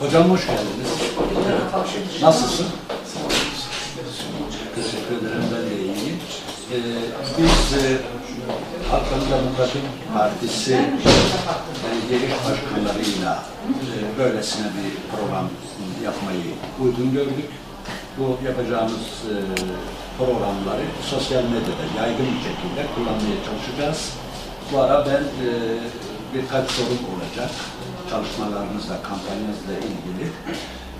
Hocam hoş geldiniz. Nasılsın? Teşekkür ederim, ben de iyiyim. Ee, biz e, Halkın Demokratik Partisi e, geliş başkanlarıyla e, böylesine bir program yapmayı uygun gördük. Bu yapacağımız e, programları sosyal medyada yaygın bir şekilde kullanmaya çalışacağız. Bu ara ben e, birkaç sorum olacak çalışmalarınızla, kampanyanızla ilgili.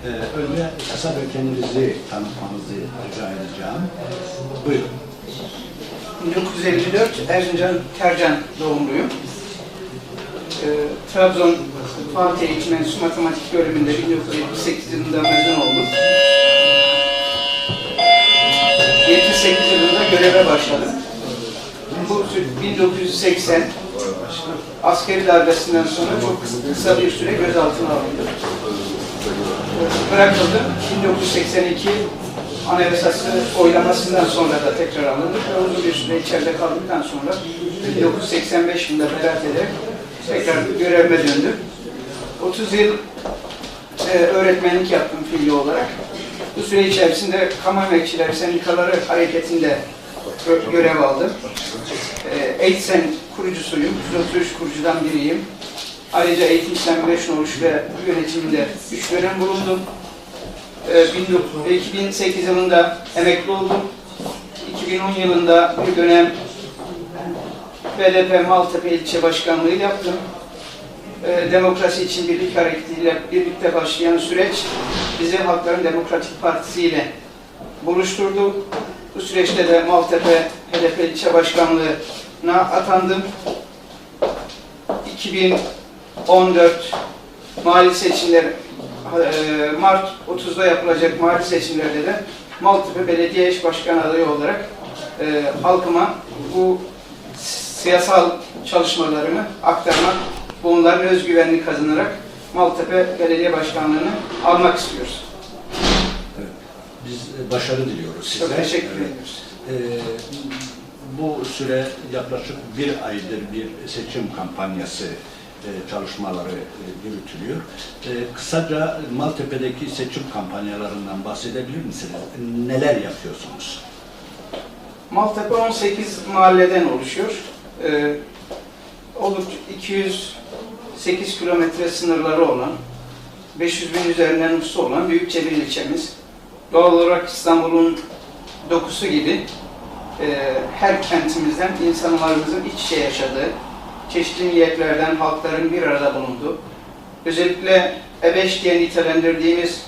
E, önce kısa bir kendinizi tanıtmanızı rica edeceğim. Buyurun. 1954 Erzincan Tercan doğumluyum. Ee, Trabzon Fatih Eğitim Enstitüsü Matematik bölümünde 1978 yılında mezun oldum. 78 yılında göreve başladım. Bu sü- 1980 askeri darbesinden sonra çok kısa bir süre gözaltına alındım. Bırakıldım. 1982 anayasası oylamasından sonra da tekrar alındık ve uzun bir süre içeride kaldıktan sonra 1985 yılında beraat ederek tekrar görevime döndüm. 30 yıl e, öğretmenlik yaptım fiili olarak. Bu süre içerisinde kamu emekçiler sendikaları hareketinde gö- görev aldım. EğitSen kurucusuyum. 133 kurucudan biriyim. Ayrıca Eğitim Birleşim Oluş ve yönetiminde 3 dönem bulundum. Ee, 19- 2008 yılında emekli oldum. 2010 yılında bir dönem BDP Maltepe İlçe Başkanlığı yaptım. Ee, Demokrasi için Birlik Hareketi'yle birlikte başlayan süreç bizi Halkların Demokratik Partisi ile buluşturdu. Bu süreçte de Maltepe HDP İlçe Başkanlığı'na atandım. 2014 mali seçimler e, Mart 30'da yapılacak mali seçimlerde de Maltepe Belediye Eş Başkanı adayı olarak e, halkıma bu siyasal çalışmalarımı aktarmak, bunların özgüvenini kazanarak Maltepe Belediye Başkanlığı'nı almak istiyoruz. Evet. Biz e, başarı diliyoruz size. Çok teşekkür Evet. ediyoruz. Ee, bu süre yaklaşık bir aydır bir seçim kampanyası e, çalışmaları e, yürütülüyor. E, kısaca Maltepe'deki seçim kampanyalarından bahsedebilir misiniz? Neler yapıyorsunuz? Maltepe 18 mahalleden oluşuyor. Oldukça 208 kilometre sınırları olan, 500 bin üzerinden nüfusu olan büyükçe bir ilçemiz. Doğal olarak İstanbul'un dokusu gibi e, her kentimizden insanlarımızın iç içe yaşadığı, çeşitli milliyetlerden halkların bir arada bulunduğu, özellikle Ebeş diye nitelendirdiğimiz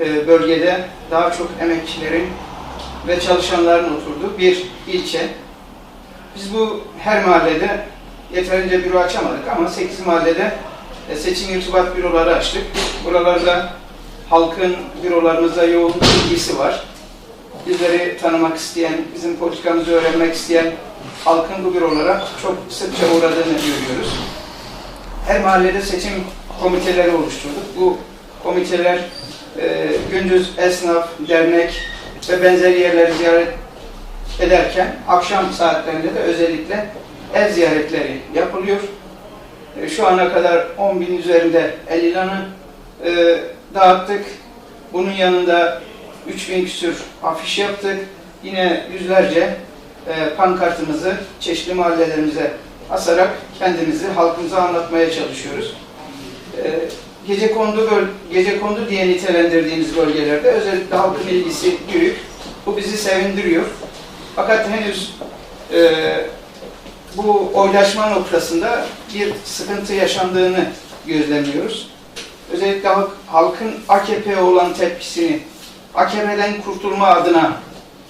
e, bölgede daha çok emekçilerin ve çalışanların oturduğu bir ilçe. Biz bu her mahallede yeterince büro açamadık ama 8 mahallede e, seçim irtibat büroları açtık. Buralarda halkın bürolarımızda yoğun ilgisi var. Bizleri tanımak isteyen, bizim politikamızı öğrenmek isteyen halkın bu bürolara çok sıkça uğradığını görüyoruz. Her mahallede seçim komiteleri oluşturduk. Bu komiteler e, gündüz esnaf, dernek ve benzeri yerleri ziyaret ederken akşam saatlerinde de özellikle ev ziyaretleri yapılıyor. E, şu ana kadar 10 bin üzerinde el ilanı e, dağıttık. Bunun yanında 3 bin küsür afiş yaptık. Yine yüzlerce e, pankartımızı çeşitli mahallelerimize asarak kendimizi halkımıza anlatmaya çalışıyoruz. E, gece kondu gece kondu diye nitelendirdiğimiz bölgelerde özellikle halkın ilgisi büyük. Bu bizi sevindiriyor. Fakat henüz e, bu oylaşma noktasında bir sıkıntı yaşandığını gözlemliyoruz. Özellikle halk, halkın AKP'ye olan tepkisini, AKP'den kurtulma adına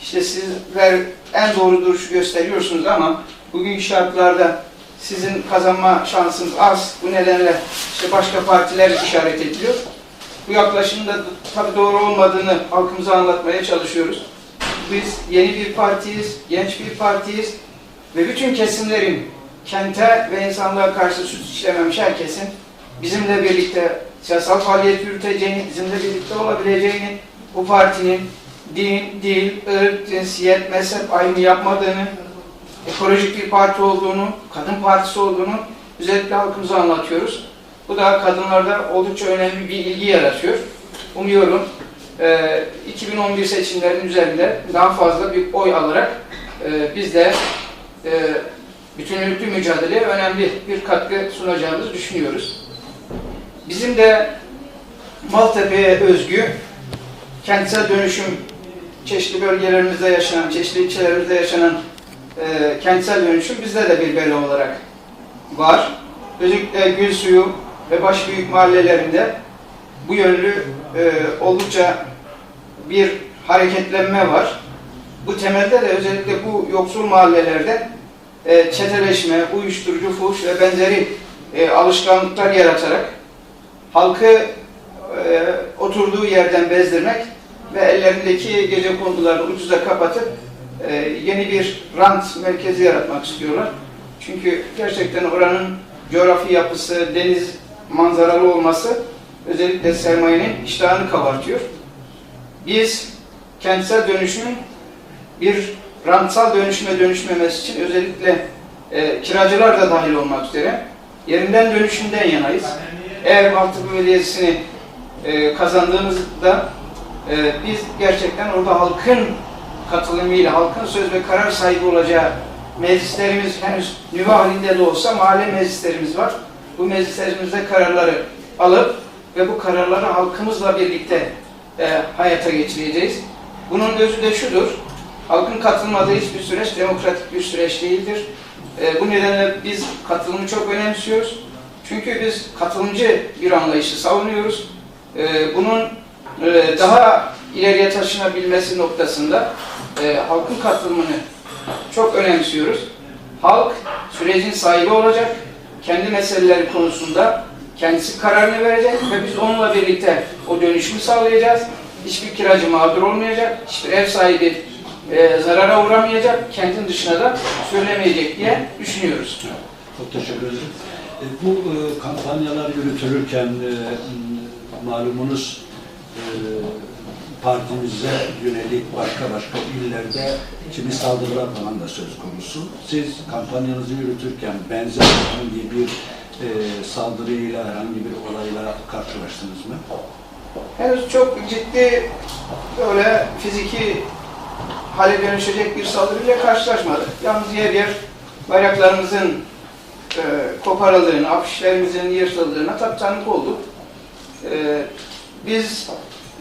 işte sizler en doğru duruşu gösteriyorsunuz ama bugün şartlarda sizin kazanma şansınız az. Bu nedenle işte başka partiler işaret ediliyor. Bu yaklaşımın da tabii doğru olmadığını halkımıza anlatmaya çalışıyoruz. Biz yeni bir partiyiz, genç bir partiyiz ve bütün kesimlerin kente ve insanlığa karşı suç işlememiş herkesin bizimle birlikte siyasal faaliyet yürüteceğini, bizimle birlikte olabileceğini, bu partinin din, dil, ırk, cinsiyet, mezhep ayrımı yapmadığını, ekolojik bir parti olduğunu, kadın partisi olduğunu özellikle halkımıza anlatıyoruz. Bu da kadınlarda oldukça önemli bir ilgi yaratıyor. Umuyorum e, 2011 seçimlerinin üzerinde daha fazla bir oy alarak e, biz de e, bütünlüklü mücadeleye önemli bir katkı sunacağımızı düşünüyoruz. Bizim de Maltepe'ye özgü kentsel dönüşüm çeşitli bölgelerimizde yaşanan, çeşitli ilçelerimizde yaşanan e, kentsel dönüşüm bizde de bir bela olarak var. Özellikle Gülsuyu ve Başbüyük mahallelerinde bu yönlü e, oldukça bir hareketlenme var. Bu temelde de özellikle bu yoksul mahallelerde e, çeteleşme, uyuşturucu, fuhuş ve benzeri e, alışkanlıklar yaratarak halkı e, oturduğu yerden bezdirmek ve ellerindeki gece kondularını ucuza kapatıp e, yeni bir rant merkezi yaratmak istiyorlar. Çünkü gerçekten oranın coğrafi yapısı, deniz manzaralı olması özellikle sermayenin iştahını kabartıyor. Biz kentsel dönüşümün bir rantsal dönüşüme dönüşmemesi için özellikle e, kiracılar da dahil olmak üzere yerinden dönüşümden yanayız. Eğer Maltepe Belediyesi'ni e, kazandığımızda e, biz gerçekten orada halkın katılımıyla, halkın söz ve karar sahibi olacağı meclislerimiz henüz nüve halinde de olsa mahalle meclislerimiz var. Bu meclislerimizde kararları alıp ve bu kararları halkımızla birlikte e, hayata geçireceğiz. Bunun özü de şudur, halkın katılmadığı hiçbir süreç demokratik bir süreç değildir. E, bu nedenle biz katılımı çok önemsiyoruz. Çünkü biz katılımcı bir anlayışı savunuyoruz. E, bunun e, daha ileriye taşınabilmesi noktasında e, halkın katılımını çok önemsiyoruz. Halk sürecin sahibi olacak, kendi meseleleri konusunda kendisi kararını verecek ve biz onunla birlikte o dönüşümü sağlayacağız. Hiçbir kiracı mağdur olmayacak, hiçbir ev sahibi e, zarara uğramayacak, kentin dışına da söylemeyecek diye düşünüyoruz. Çok teşekkür ederim. E, bu e, kampanyalar yürütülürken e, malumunuz partimize yönelik başka başka illerde kimi saldırılar falan da söz konusu. Siz kampanyanızı yürütürken benzer herhangi bir e, saldırıyla, herhangi bir olayla karşılaştınız mı? Henüz çok ciddi böyle fiziki hale dönüşecek bir saldırıyla karşılaşmadık. Yalnız yer yer bayraklarımızın e, koparıldığını, afişlerimizin yırtıldığına tabii tanık olduk. E, biz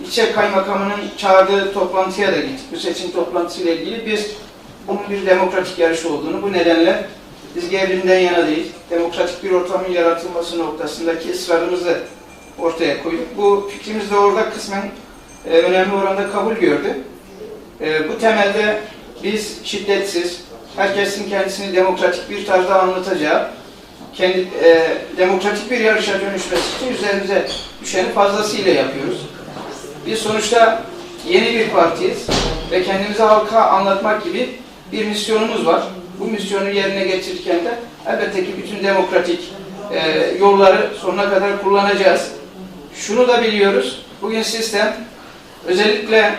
ilçe kaymakamının çağırdığı toplantıya da gittik. Bu seçim toplantısıyla ilgili biz bunun bir demokratik yarış olduğunu, bu nedenle biz gerilimden yana değil, demokratik bir ortamın yaratılması noktasındaki ısrarımızı ortaya koyduk. Bu fikrimiz de orada kısmen e, önemli oranda kabul gördü. E, bu temelde biz şiddetsiz, herkesin kendisini demokratik bir tarzda anlatacağı, kendi e, demokratik bir yarışa dönüşmesi için üzerimize düşeni fazlasıyla yapıyoruz. Biz sonuçta yeni bir partiyiz ve kendimizi halka anlatmak gibi bir misyonumuz var. Bu misyonu yerine getirirken de elbette ki bütün demokratik e, yolları sonuna kadar kullanacağız. Şunu da biliyoruz, bugün sistem özellikle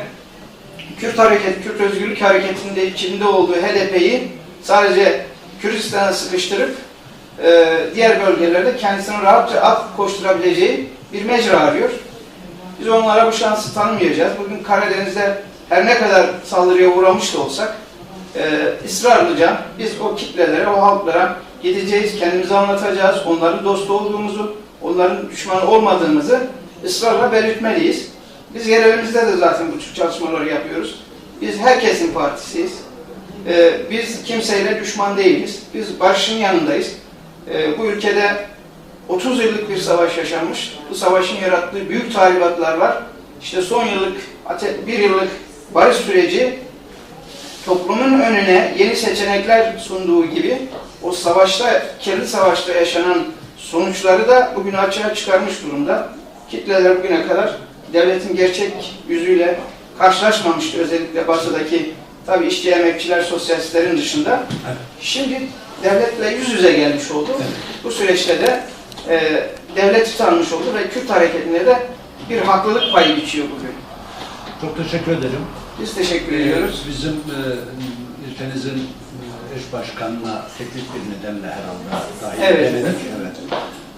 Kürt hareket, Kürt özgürlük hareketinde içinde olduğu HDP'yi sadece Kürdistan'a sıkıştırıp e, diğer bölgelerde kendisini rahatça at koşturabileceği bir mecra arıyor. Biz onlara bu şansı tanımayacağız. Bugün Karadeniz'de her ne kadar saldırıya uğramış da olsak e, ısrarlıca biz o kitlelere, o halklara gideceğiz, kendimizi anlatacağız, onların dostu olduğumuzu, onların düşmanı olmadığımızı ısrarla belirtmeliyiz. Biz yerlerimizde de zaten bu tür çalışmaları yapıyoruz. Biz herkesin partisiyiz. Ee, biz kimseyle düşman değiliz. Biz barışın yanındayız. Ee, bu ülkede 30 yıllık bir savaş yaşanmış. Bu savaşın yarattığı büyük tahribatlar var. İşte son yıllık, bir yıllık barış süreci toplumun önüne yeni seçenekler sunduğu gibi o savaşta, kirli savaşta yaşanan sonuçları da bugün açığa çıkarmış durumda. Kitleler bugüne kadar devletin gerçek yüzüyle karşılaşmamıştı. Özellikle batıdaki tabi işçi emekçiler, sosyalistlerin dışında. Şimdi devletle yüz yüze gelmiş oldu. Bu süreçte de e, devleti tanımış oldu ve Kürt hareketine de bir haklılık payı biçiyor bugün. Çok teşekkür ederim. Biz teşekkür ediyoruz. Ee, Bizim e, ülkenizin e, eş başkanına teknik bir nedenle herhalde dahil Evet. edemedik. Evet.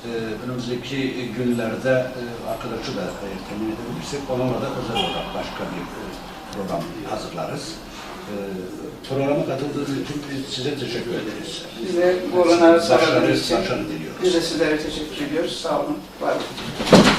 Ee, önümüzdeki günlerde e, arkadaşı da e, temin edebilirsek onunla da özel olarak başka bir e, program hazırlarız. E, programa katıldığınız için biz size teşekkür ederiz. Biz de bu olanları sağladığınız için biz de sizlere teşekkür ediyoruz. Sağ olun, var olun.